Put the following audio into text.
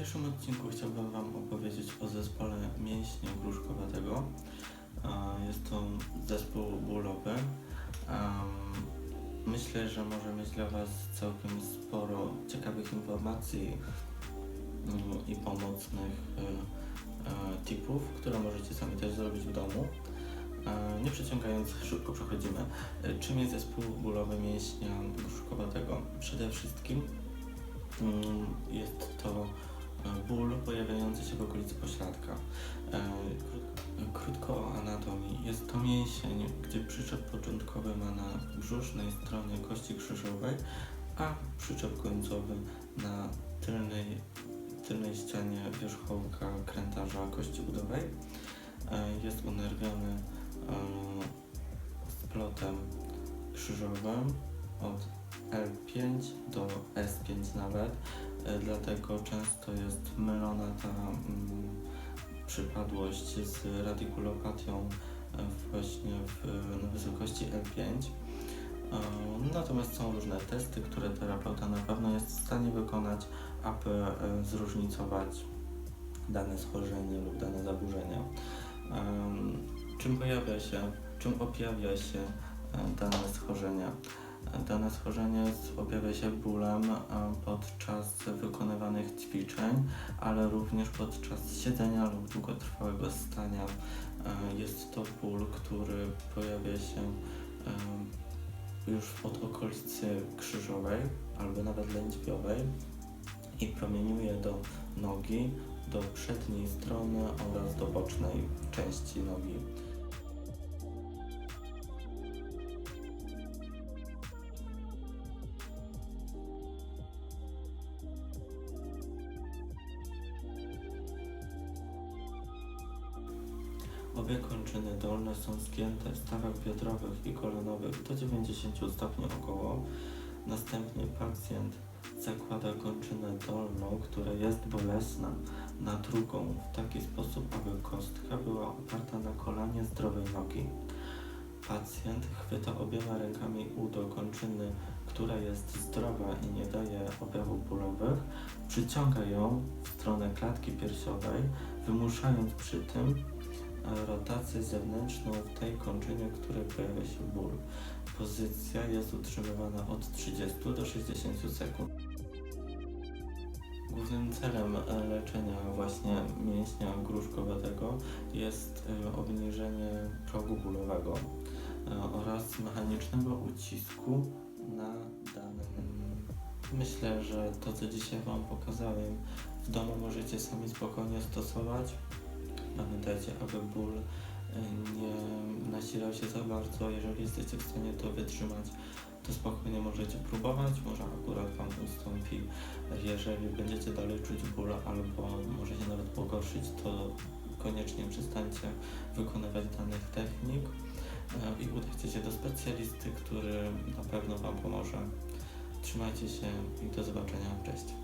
dzisiejszym odcinku chciałbym Wam opowiedzieć o zespole mięśnia gruszkowatego. Jest to zespół bólowy. Myślę, że może mieć dla Was całkiem sporo ciekawych informacji no, i pomocnych e, e, tipów, które możecie sami też zrobić w domu. Nie przeciągając, szybko przechodzimy. E, czym jest zespół bólowy mięśnia gruszkowatego? Przede wszystkim mm, jest to ból pojawiający się w okolicy pośladka. E, krót- Krótko o anatomii. Jest to mięsień, gdzie przyczep początkowy ma na brzusznej stronie kości krzyżowej, a przyczep końcowy na tylnej, tylnej ścianie wierzchołka krętarza kości udowej. E, Jest unerwiony e, splotem krzyżowym od L5 do S5 nawet, e, dlatego często jest mylona ta mm, przypadłość z radikulopatią e, właśnie w, na wysokości L5. E, Natomiast są różne testy, które terapeuta na pewno jest w stanie wykonać, aby e, zróżnicować dane schorzenie lub dane zaburzenia. Czym pojawia się, czym objawia się e, dane schorzenia? E, Dane schorzenie objawia się bólem e, podczas ćwiczeń, ale również podczas siedzenia lub długotrwałego stania. E, Jest to ból, który pojawia się e, już od okolicy krzyżowej albo nawet lędźwiowej i promieniuje do nogi, do przedniej strony oraz do bocznej części nogi. Obie kończyny dolne są zgięte w stawach biodrowych i kolonowych do 90 stopni około. Następnie pacjent zakłada kończynę dolną, która jest bolesna, na drugą w taki sposób, aby kostka była oparta na kolanie zdrowej nogi. Pacjent chwyta obiema rękami udo kończyny, która jest zdrowa i nie daje objawów bólowych, przyciąga ją w stronę klatki piersiowej, wymuszając przy tym rotację zewnętrzną w tej kończynie, w której pojawia się ból. Pozycja jest utrzymywana od 30 do 60 sekund. Głównym celem e, leczenia właśnie mięśnia gruszkowatego jest e, obniżenie progu bólowego e, oraz mechanicznego ucisku na danym. Myślę, że to co dzisiaj Wam pokazałem w domu możecie sami spokojnie stosować. Pamiętajcie, aby ból e, nie nasilał się za bardzo. Jeżeli jesteście w stanie to wytrzymać, to spokojnie możecie próbować. Może akurat Wam ustąpi. Jeżeli będziecie dalej czuć ból albo może się nawet pogorszyć, to koniecznie przestańcie wykonywać danych technik e, i udajcie się do specjalisty, który na pewno Wam pomoże. Trzymajcie się i do zobaczenia. Cześć.